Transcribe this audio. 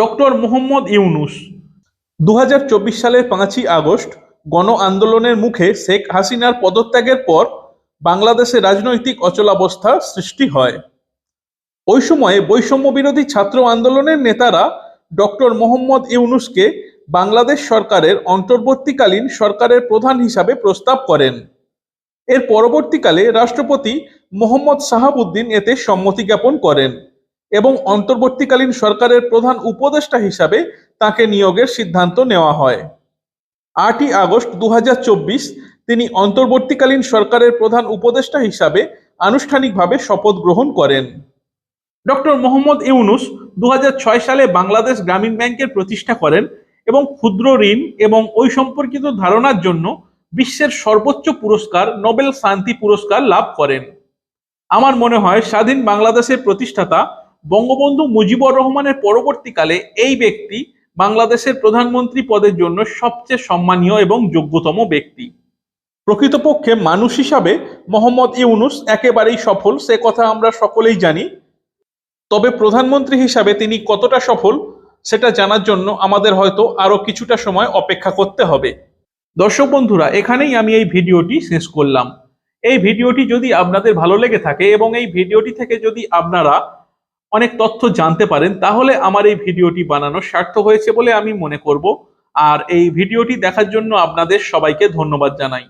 Doctor Mohammad Yunus. দু হাজার চব্বিশ সালের পাঁচই আগস্ট গণ আন্দোলনের মুখে শেখ হাসিনার পদত্যাগের পর বাংলাদেশে রাজনৈতিক অচলাবস্থা সৃষ্টি হয়। ওই সময়ে বৈষম্য বিরোধী ছাত্র আন্দোলনের নেতারা ডক্টর মোহাম্মদ ইউনুসকে বাংলাদেশ সরকারের অন্তর্বর্তীকালীন সরকারের প্রধান হিসাবে প্রস্তাব করেন। এর পরবর্তীকালে রাষ্ট্রপতি মোহাম্মদ শাহাবুদ্দিন এতে সম্মতি জ্ঞাপন করেন। এবং অন্তর্বর্তীকালীন সরকারের প্রধান উপদেষ্টা হিসাবে তাকে নিয়োগের সিদ্ধান্ত নেওয়া হয়। আটই আগস্ট দু তিনি অন্তর্বর্তীকালীন সরকারের প্রধান উপদেষ্টা হিসাবে আনুষ্ঠানিকভাবে শপথ গ্রহণ করেন। ডক্টর মোহাম্মদ ইউনুস দুহাজার ছয় সালে বাংলাদেশ গ্রামীণ ব্যাংকের প্রতিষ্ঠা করেন এবং ক্ষুদ্র ঋণ এবং ওই সম্পর্কিত ধারণার জন্য বিশ্বের সর্বোচ্চ পুরস্কার, নোবেল শান্তি পুরস্কার লাভ করেন। আমার মনে হয় স্বাধীন বাংলাদেশের প্রতিষ্ঠাতা বঙ্গবন্ধু মুজিবুর রহমানের পরবর্তীকালে এই ব্যক্তি বাংলাদেশের প্রধানমন্ত্রী পদের জন্য সবচেয়ে সম্মানীয় এবং যোগ্যতম ব্যক্তি। প্রকৃতপক্ষে মানুষ হিসাবে মোহাম্মদ ইউনুস একেবারেই সফল, সে কথা আমরা সকলেই জানি। তবে প্রধানমন্ত্রী হিসাবে তিনি কতটা সফল, সেটা জানার জন্য আমাদের হয়তো আরও কিছুটা সময় অপেক্ষা করতে হবে। দর্শক বন্ধুরা, এখানেই আমি এই ভিডিওটি শেষ করলাম। এই ভিডিওটি যদি আপনাদের ভালো লেগে থাকে এবং এই ভিডিওটি থেকে যদি আপনারা অনেক তথ্য জানতে পারেন, তাহলে আমার এই ভিডিওটি বানানো সার্থক হয়েছে বলে আমি মনে করব। আর এই ভিডিওটি দেখার জন্য আপনাদের সবাইকে ধন্যবাদ জানাই।